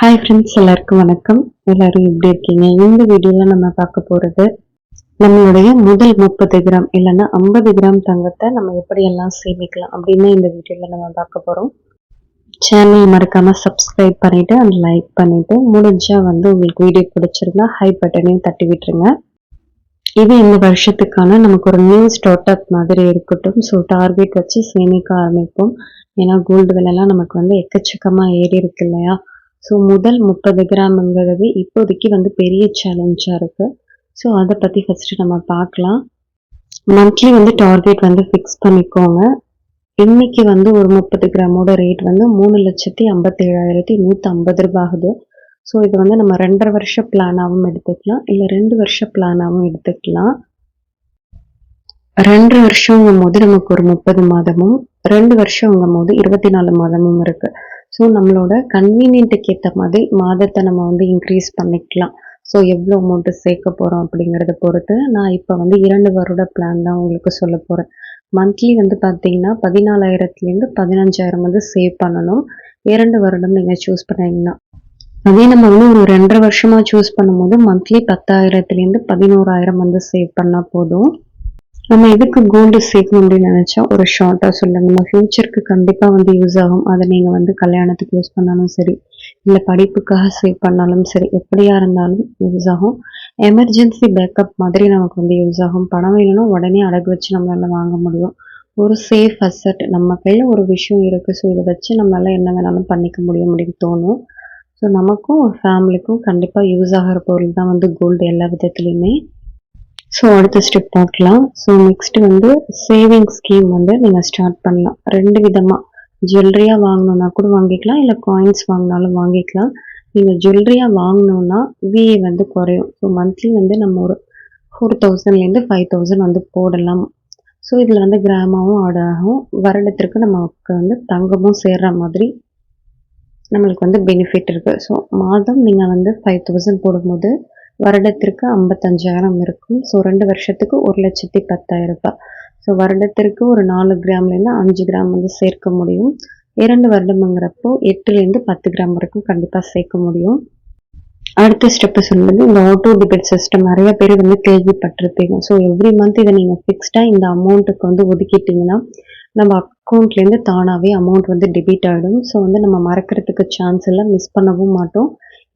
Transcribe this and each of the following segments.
Hi friends எல்லாருக்கும் வணக்கம். எல்லாரும் எப்படி இருக்கீங்க? இந்த வீடியோவில் நம்ம பார்க்க போகிறது நம்மளுடைய முதல் முப்பது கிராம் இல்லைன்னா ஐம்பது கிராம் தங்கத்தை நம்ம எப்படியெல்லாம் சேமிக்கலாம் அப்படின்னு இந்த வீடியோவில் நம்ம பார்க்க போகிறோம் சேனல் மறக்காமல் சப்ஸ்கிரைப் பண்ணிவிட்டு அண்ட் லைக் பண்ணிவிட்டு முடிஞ்சால் வந்து உங்களுக்கு வீடியோ பிடிச்சிருந்தா ஹை பட்டனையும் தட்டி விட்டுருங்க. இது இந்த வருஷத்துக்கான நமக்கு ஒரு நியூ ஸ்டார்ட் அப் மாதிரி இருக்கட்டும். ஸோ டார்கெட் வச்சு சேமிக்க ஆரம்பிப்போம். ஏன்னா கோல்டு விலைலாம் நமக்கு வந்து எக்கச்சக்கமாக ஏறி இருக்கு இல்லையா? ஸோ முதல் முப்பது கிராம்ங்கிறது இப்போதைக்கு வந்து பெரிய சேலஞ்சாக இருக்குது ஸோ அதை பற்றி ஃபஸ்ட்டு நம்ம பார்க்கலாம். மந்த்லி வந்து டார்கெட் வந்து ஃபிக்ஸ் பண்ணிக்கோங்க. இன்னைக்கு வந்து ஒரு முப்பது கிராமோட ரேட் வந்து மூணு லட்சத்தி ஐம்பத்தேழாயிரத்தி நூற்றி ஐம்பது ரூபாய் ஆகுது ஸோ இது வந்து நம்ம ரெண்டரை வருஷ பிளானாகவும் எடுத்துக்கலாம். இல்லை ரெண்டு வருஷ பிளானாகவும் எடுத்துக்கலாம். ரெண்டு வருஷங்கும் போது நமக்கு ஒரு முப்பது மாதமும் ரெண்டு வருஷங்கும் போது இருபத்தி நாலு மாதமும் இருக்கு. ஸோ நம்மளோட கன்வீனியன்ட்டுக்கு ஏற்ற மாதிரி மாதத்தை நம்ம வந்து இன்க்ரீஸ் பண்ணிக்கலாம். ஸோ எவ்வளோ அமௌண்ட்டு சேர்க்க போகிறோம் அப்படிங்கிறத பொறுத்து நான் இப்போ வந்து இரண்டு வருட பிளான் தான் உங்களுக்கு சொல்ல போகிறேன் மந்த்லி வந்து பார்த்தீங்கன்னா பதினாலாயிரத்துலேருந்து பதினஞ்சாயிரம் வந்து சேவ் பண்ணணும். இரண்டு வருடம் நீங்கள் சூஸ் பண்ணீங்கன்னா. அதே நம்ம வந்து ஒரு ரெண்டரை வருஷமாக சூஸ் பண்ணும்போது மந்த்லி பத்தாயிரத்துலேருந்து பதினோராயிரம் வந்து சேவ் பண்ணால் போதும். நம்ம எதுக்கு கோல்டு சேர்க்கணும் அப்படின்னு நினச்சா ஒரு ஷார்ட்டாக சொல்ல நம்ம ஃப்யூச்சருக்கு கண்டிப்பாக வந்து யூஸ் ஆகும். அதை நீங்கள் வந்து கல்யாணத்துக்கு யூஸ் பண்ணாலும் சரி இல்லை படிப்புக்காக சேவ் பண்ணாலும் சரி எப்படியா இருந்தாலும் யூஸ் ஆகும். எமர்ஜென்சி பேக்கப் மாதிரி நமக்கு வந்து யூஸ் ஆகும். பணம் வேணும்னா உடனே அடகு வச்சு நம்மளால் வாங்க முடியும். ஒரு சேஃப் அசட் நம்ம கையில் ஒரு விஷயம் இருக்குது ஸோ இதை வச்சு நம்மளால் என்ன வேணாலும் பண்ணிக்க முடியும் அப்படின்னு தோணும். ஸோ நமக்கும் ஃபேமிலிக்கும் கண்டிப்பாக யூஸ் ஆகிற பொருள் தான் வந்து கோல்டு எல்லா விதத்துலையுமே ஸோ அடுத்த ஸ்டெப் பார்க்கலாம். ஸோ நெக்ஸ்ட்டு வந்து சேவிங் ஸ்கீம் வந்து நீங்கள் ஸ்டார்ட் பண்ணலாம். ரெண்டு விதமாக ஜுவல்லரியாக வாங்கினோன்னா கூட வாங்கிக்கலாம். இல்லை காயின்ஸ் வாங்கினாலும் வாங்கிக்கலாம். நீங்கள் ஜுவல்லரியாக வாங்கினோன்னா விஏ வந்து குறையும். ஸோ மந்த்லி வந்து நம்ம ஒரு ஃபோர் தௌசண்ட்லேருந்து ஃபைவ் தௌசண்ட் வந்து போடலாம். ஸோ இதில் வந்து கிராமாவும் ஆட் ஆகும். வருடத்திற்கு நமக்கு வந்து தங்கமும் சேர்கிற மாதிரி நம்மளுக்கு வந்து பெனிஃபிட் இருக்குது ஸோ மாதம் நீங்கள் வந்து ஃபைவ் தௌசண்ட் போடும்போது வருடத்திற்கு ஐம்பத்தஞ்சாயிரம் இருக்கும். ஸோ ரெண்டு வருஷத்துக்கு ஒரு லட்சத்தி பத்தாயிரம் ரூபாய். ஸோ வருடத்திற்கு ஒரு நாலு கிராம்லேருந்து அஞ்சு கிராம் வந்து சேர்க்க முடியும். இரண்டு வருடம்ங்கிறப்போ எட்டுலேருந்து பத்து கிராம் வரைக்கும் கண்டிப்பாக சேர்க்க முடியும். அடுத்த ஸ்டெப்பு சொல்லுறது இந்த ஆட்டோ டிபெட் சிஸ்டம் நிறைய பேர் வந்து கேள்விப்பட்டிருப்பீங்க. ஸோ எவ்ரி மந்த் இதை நீங்கள் ஃபிக்ஸ்டாக இந்த அமௌண்ட்டுக்கு வந்து ஒதுக்கிட்டீங்கன்னா நம்ம அக்கௌண்ட்லேருந்து தானாகவே அமௌண்ட் வந்து டெபிட் ஆகிடும் ஸோ வந்து நம்ம மறக்கிறதுக்கு சான்ஸ் இல்லை மிஸ் பண்ணவும் மாட்டோம்.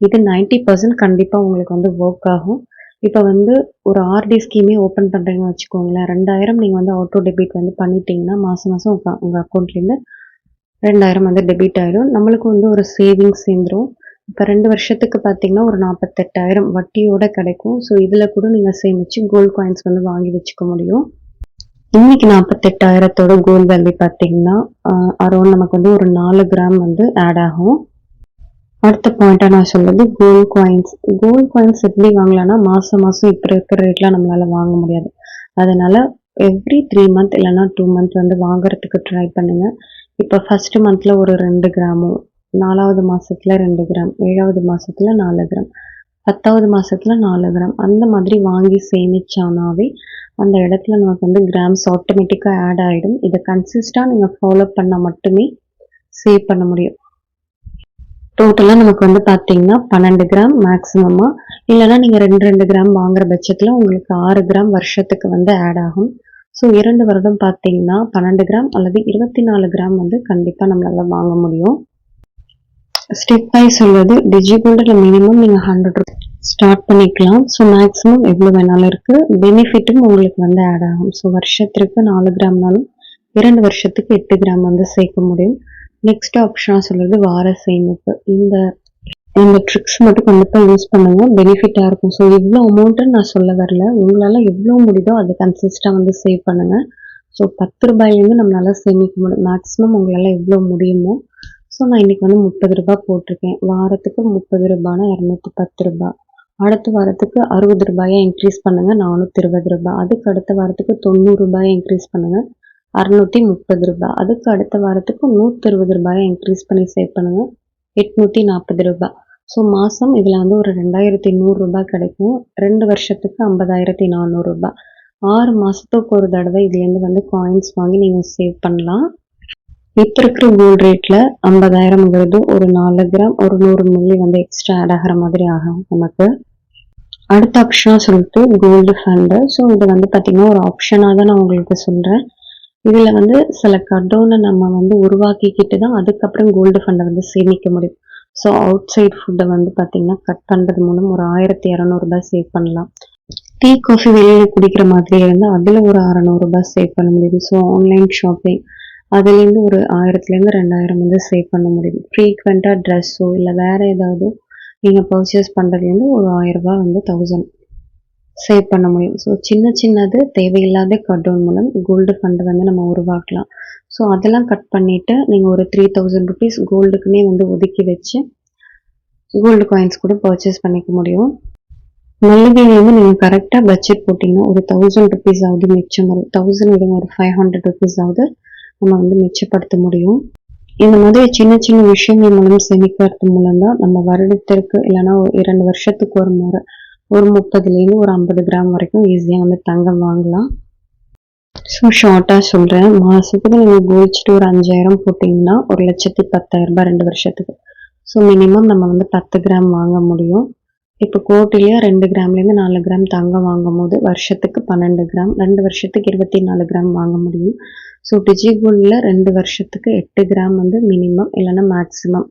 இது நைன்டி பர்சன்ட் கண்டிப்பாக உங்களுக்கு வந்து ஒர்க் ஆகும். இப்போ வந்து ஒரு ஆர்டி ஸ்கீமே ஓப்பன் பண்ணுறீங்கன்னு வச்சுக்கோங்களேன் ரெண்டாயிரம் நீங்கள் வந்து ஆட்டோ டெபிட் வந்து பண்ணிட்டீங்கன்னா மாதம் மாதம் உங்கள் உங்கள் அக்கௌண்ட்லேருந்து ரெண்டாயிரம் வந்து டெபிட் ஆகிடும் நம்மளுக்கு வந்து ஒரு சேவிங்ஸ் சேர்ந்துடும் இப்போ ரெண்டு வருஷத்துக்கு பார்த்தீங்கன்னா ஒரு நாற்பத்தெட்டாயிரம் வட்டியோட கிடைக்கும். ஸோ இதில் கூட நீங்கள் சேமித்து கோல்ட் காயின்ஸ் வந்து வாங்கி வச்சுக்க முடியும். இன்னைக்கு நாற்பத்தெட்டாயிரத்தோட கோல்ட் வேல்யூ பார்த்தீங்கன்னா அரௌண்ட் நமக்கு வந்து ஒரு நாலு கிராம் வந்து ஆட் ஆகும். அடுத்த பாயிண்ட்டாக நான் சொல்றது கோல்ட் காயின்ஸ் கோல்ட் காயின்ஸ் எப்படி வாங்கலாம்னா மாதம் மாதம் இப்போ இருக்கிற ரேட்லாம் நம்மளால் வாங்க முடியாது. அதனால் எவ்ரி த்ரீ மந்த் இல்லைன்னா டூ மந்த் வந்து வாங்குறதுக்கு ட்ரை பண்ணுங்கள் இப்போ ஃபஸ்ட்டு மந்தில் ஒரு ரெண்டு கிராமும் நாலாவது மாதத்தில் ரெண்டு கிராம் ஏழாவது மாதத்தில் நாலு கிராம் பத்தாவது மாதத்தில் நாலு கிராம் அந்த மாதிரி வாங்கி சேமித்தானாவே அந்த இடத்துல நமக்கு வந்து கிராம்ஸ் ஆட்டோமேட்டிக்காக ஆட் ஆகிடும் இதை கன்சிஸ்டாக நீங்கள் ஃபாலோ பண்ணால் மட்டுமே சேவ் பண்ண முடியும். டோட்டலாக நமக்கு வந்து பார்த்தீங்கன்னா பன்னெண்டு கிராம் மேக்ஸிமமாக இல்லைனா நீங்கள் ரெண்டு ரெண்டு கிராம் வாங்குற பட்சத்தில் உங்களுக்கு ஆறு கிராம் வருஷத்துக்கு வந்து ஆட் ஆகும். ஸோ இரண்டு வருடம் பார்த்தீங்கன்னா பன்னெண்டு கிராம் அல்லது இருபத்தி நாலு கிராம் வந்து கண்டிப்பாக நம்மளால வாங்க முடியும். ஸ்டெப் பை சொல்வது டிஜிகோல்டில் மினிமம் நீங்கள் ஹண்ட்ரட் ருபீஸ் ஸ்டார்ட் பண்ணிக்கலாம். ஸோ மேக்ஸிமம் எவ்வளோ வேணாலும் இருக்குது பெனிஃபிட்டும் உங்களுக்கு வந்து ஆட் ஆகும். ஸோ வருஷத்திற்கு நாலு கிராம்னாலும் இரண்டு வருஷத்துக்கு எட்டு கிராம் வந்து சேர்க்க முடியும். நெக்ஸ்ட் ஆப்ஷனாக சொல்கிறது வார சேமிப்பு. இந்த இந்த ட்ரிக்ஸ் மட்டும் கண்டிப்பாக யூஸ் பண்ணுங்க. பெனிஃபிட்டாக இருக்கும். ஸோ இவ்வளோ அமௌண்ட்டுன்னு நான் சொல்ல வரல. உங்களால் எவ்வளோ முடியுதோ அதை கன்சிஸ்டாக வந்து சேவ் பண்ணுங்கள் ஸோ பத்து ரூபாயிலேருந்து நம்மளால் சேமிக்க முடியும். மேக்ஸிமம் உங்களால் எவ்வளோ முடியுமோ. ஸோ நான் இன்றைக்கி வந்து முப்பது ரூபாய் போட்டிருக்கேன். வாரத்துக்கு முப்பது ரூபானா இரநூத்தி பத்து ரூபாய். அடுத்த வாரத்துக்கு அறுபது ரூபாயை இன்க்ரீஸ் பண்ணுங்கள் நானூற்றி இருபது ரூபாய். அதுக்கு அடுத்த வாரத்துக்கு தொண்ணூறு ரூபாயை இன்க்ரீஸ் பண்ணுங்கள் அறநூற்றி முப்பது ரூபாய் அதுக்கு அடுத்த வாரத்துக்கு நூற்றி இருபது ரூபாயை இன்க்ரீஸ் பண்ணி சேவ் பண்ணுங்கள் எட்நூற்றி நாற்பது ரூபாய் ஸோ மாதம் இதில் வந்து ஒரு ரெண்டாயிரத்தி நூறுரூபா கிடைக்கும். ரெண்டு வருஷத்துக்கு ஐம்பதாயிரத்தி நானூறுரூபா ஆறு மாதத்துக்கு ஒரு தடவை இதுலேருந்து வந்து காயின்ஸ் வாங்கி நீங்கள் சேவ் பண்ணலாம். இப்போ இருக்கிற கோல்டு ரேட்டில் ஐம்பதாயிரம்ங்கிறது ஒரு நாலு கிராம் ஒரு நூறு மில்லி வந்து எக்ஸ்ட்ரா ஆட் ஆகிற மாதிரி ஆகும் நமக்கு. அடுத்த ஆப்ஷனாக சொல்லிட்டு கோல்டு ஃபண்டு ஸோ இது வந்து பார்த்திங்கன்னா ஒரு ஆப்ஷனாக தான் நான் உங்களுக்கு சொல்கிறேன் இதில் வந்து சில கடோனை நம்ம வந்து உருவாக்கிக்கிட்டு தான் அதுக்கப்புறம் கோல்டு ஃபண்டை வந்து சேமிக்க முடியும். ஸோ அவுட் சைட் ஃபுட்டை வந்து பார்த்திங்கன்னா கட் பண்ணுறது மூலம் ஒரு ஆயிரத்தி இரநூறுபா சேவ் பண்ணலாம். டீ காஃபி வெளியில் குடிக்கிற மாதிரி இருந்தால் அதில் ஒரு அறநூறுபா சேவ் பண்ண முடியுது. ஸோ ஆன்லைன் ஷாப்பிங் அதுலேருந்து ஒரு ஆயிரத்துலேருந்து ரெண்டாயிரம் வந்து சேவ் பண்ண முடியும் ஃப்ரீக்வெண்ட்டாக ட்ரெஸ்ஸோ இல்லை வேறு ஏதாவது நீங்கள் பர்ச்சேஸ் பண்ணுறதுலேருந்து ஒரு ஆயிரரூபா வந்து தௌசண்ட் சேவ் பண்ண முடியும். ஸோ சின்ன சின்னது தேவையில்லாத கட் டவுன் மூலம் கோல்டு ஃபண்டு வந்து நம்ம உருவாக்கலாம். ஸோ அதெல்லாம் கட் பண்ணிவிட்டு நீங்கள் ஒரு த்ரீ தௌசண்ட் ருபீஸ் கோல்டுக்குமே வந்து ஒதுக்கி வச்சு கோல்டு காயின்ஸ் கூட பர்ச்சேஸ் பண்ணிக்க முடியும். மல்லிகையிலேருந்து நீங்கள் கரெக்டாக பட்ஜெட் போட்டிங்கன்னா ஒரு தௌசண்ட் ருபீஸ் ஆகுது மிச்சம். வரும் தௌசண்ட் விடுங்க ஒரு ஃபைவ் ஹண்ட்ரட் ருபீஸ் ஆகுது. நம்ம வந்து மிச்சப்படுத்த முடியும். இந்த மாதிரி சின்ன சின்ன விஷயங்கள் மூலம் சேமிக்கிறது மூலம் தான் நம்ம வருடத்திற்கு இல்லைன்னா இரண்டு வருஷத்துக்கு ஒரு முறை ஒரு முப்பதுலேருந்து ஒரு ஐம்பது கிராம் வரைக்கும் ஈஸியாக வந்து தங்கம் வாங்கலாம். ஸோ ஷார்ட்டாக சொல்கிறேன் மாதத்துக்கு நீங்கள் கோல்ச்சிட்டு ஒரு அஞ்சாயிரம் போட்டிங்கன்னா ஒரு லட்சத்தி பத்தாயிரரூபா ரெண்டு வருஷத்துக்கு. ஸோ மினிமம் நம்ம வந்து பத்து கிராம் வாங்க முடியும். இப்போ கோட்டிலேயே ரெண்டு கிராம்லேருந்து நாலு கிராம் தங்கம் வாங்கும் போது வருஷத்துக்கு பன்னெண்டு கிராம் ரெண்டு வருஷத்துக்கு இருபத்தி நாலு கிராம் வாங்க முடியும். ஸோ டிஜிகோல்டில் ரெண்டு வருஷத்துக்கு எட்டு கிராம் வந்து மினிமம் இல்லைன்னா மேக்ஸிமம்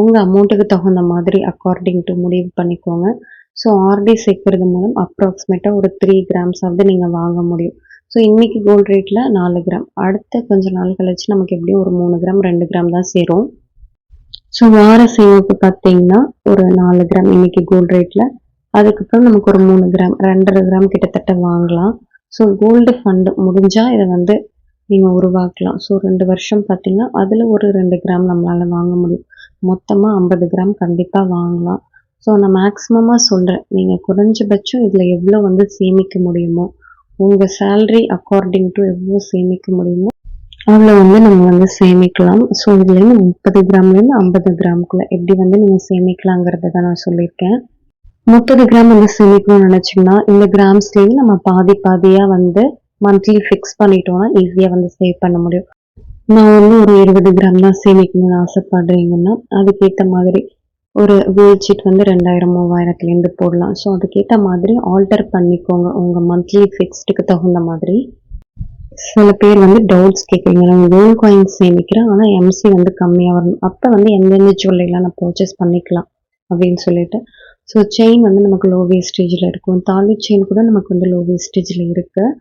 உங்கள் அமௌண்ட்டுக்கு தகுந்த மாதிரி அக்கார்டிங் டு முடிவு பண்ணிக்கோங்க. ஸோ ஆர்டி சேர்க்கறது மூலம் அப்ராக்சிமேட்டாக ஒரு த்ரீ கிராம்ஸாவது நீங்கள் வாங்க முடியும். ஸோ இன்றைக்கி கோல்டு ரேட்டில் நாலு கிராம் அடுத்த கொஞ்சம் நாள் கழிச்சு நமக்கு எப்படியும் ஒரு மூணு கிராம் ரெண்டு கிராம் தான் சேரும். ஸோ வார சேமிப்பு பார்த்தீங்கன்னா ஒரு நாலு கிராம் இன்னைக்கு கோல்டு ரேட்டில் அதுக்கப்புறம் நமக்கு ஒரு மூணு கிராம் ரெண்டரை கிராம் கிட்டத்தட்ட வாங்கலாம். ஸோ கோல்டு ஃபண்டு முடிஞ்சால் இதை வந்து நீங்கள் உருவாக்கலாம். ஸோ ரெண்டு வருஷம் பார்த்தீங்கன்னா அதில் ஒரு ரெண்டு கிராம் நம்மளால் வாங்க முடியும். மொத்தமாக ஐம்பது கிராம் கண்டிப்பாக வாங்கலாம். ஸோ நான் மேக்ஸிமமாக சொல்கிறேன் நீங்கள் குறைஞ்சபட்சம் இதில் எவ்வளோ வந்து சேமிக்க முடியுமோ உங்கள் சேல்ரி அக்கார்டிங் டு எவ்வளோ சேமிக்க முடியுமோ அவ்வளோ வந்து நம்ம வந்து சேமிக்கலாம். ஸோ இதுலேருந்து முப்பது கிராம்லேருந்து ஐம்பது கிராமுக்குள்ளே எப்படி வந்து நீங்கள் சேமிக்கலாங்கிறத தான் நான் சொல்லியிருக்கேன். முப்பது கிராம் வந்து சேமிக்கணும்னு நினச்சிங்கன்னா இந்த கிராம்ஸ்லேருந்து நம்ம பாதி பாதியாக வந்து மந்த்லி ஃபிக்ஸ் பண்ணிட்டோம்னா ஈஸியாக வந்து சேவ் பண்ண முடியும். நான் வந்து ஒரு இருபது கிராம் தான் சேமிக்கணும்னு ஆசைப்படுறீங்கன்னா அதுக்கேற்ற மாதிரி ஒரு கோல்ட் வந்து ரெண்டாயிரம் மூவாயிரத்துலேருந்து போடலாம். ஸோ அதுக்கேற்ற மாதிரி ஆல்டர் பண்ணிக்கோங்க. உங்கள் மந்த்லி ஃபிக்ஸ்டுக்கு தகுந்த மாதிரி. சில பேர் வந்து டவுட்ஸ் கேட்குறீங்க நான் கோல்ட் காயின்ஸ் சேமிக்கிறேன். ஆனால் எம்சி வந்து கம்மியாக வரணும் அப்போ வந்து எந்தெந்த ஜுவல்லைலாம் நான் பர்ச்சேஸ் பண்ணிக்கலாம் அப்படின்னு சொல்லிட்டு. ஸோ செயின் வந்து நமக்கு லோ வேஸ்டேஜில் இருக்கும். தாலி செயின் கூட நமக்கு வந்து லோ வேஸ்டேஜில் இருக்குது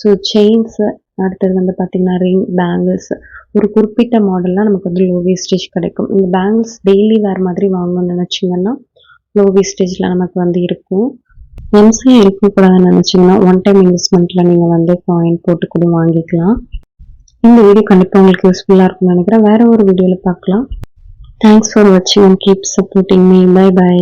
ஸோ செயின்ஸு அடுத்தது வந்து பார்த்திங்கன்னா ரிங் பேங்கிள்ஸ் ஒரு குறிப்பிட்ட மாடல்லாம் நமக்கு வந்து லோ வேஸ்டேஜ் கிடைக்கும். இந்த பேங்கிள்ஸ் டெய்லி வேறு மாதிரி வாங்கணும்னு நினச்சிங்கன்னா லோ வேஸ்டேஜில் நமக்கு வந்து இருக்கும். எம்சிஏ இருக்கக்கூடாதுன்னு நினச்சிங்கன்னா ஒன் டைம் இன்வெஸ்ட்மெண்ட்டில் நீங்கள் வந்து காயின் போட்டு கூட வாங்கிக்கலாம். இந்த வீடியோ கண்டிப்பாக உங்களுக்கு யூஸ்ஃபுல்லாக இருக்கும்னு நினைக்கிறேன். வேறு ஒரு வீடியோவில் பார்க்கலாம். தேங்க்ஸ் ஃபார் வாட்சிங் and keep supporting me bye bye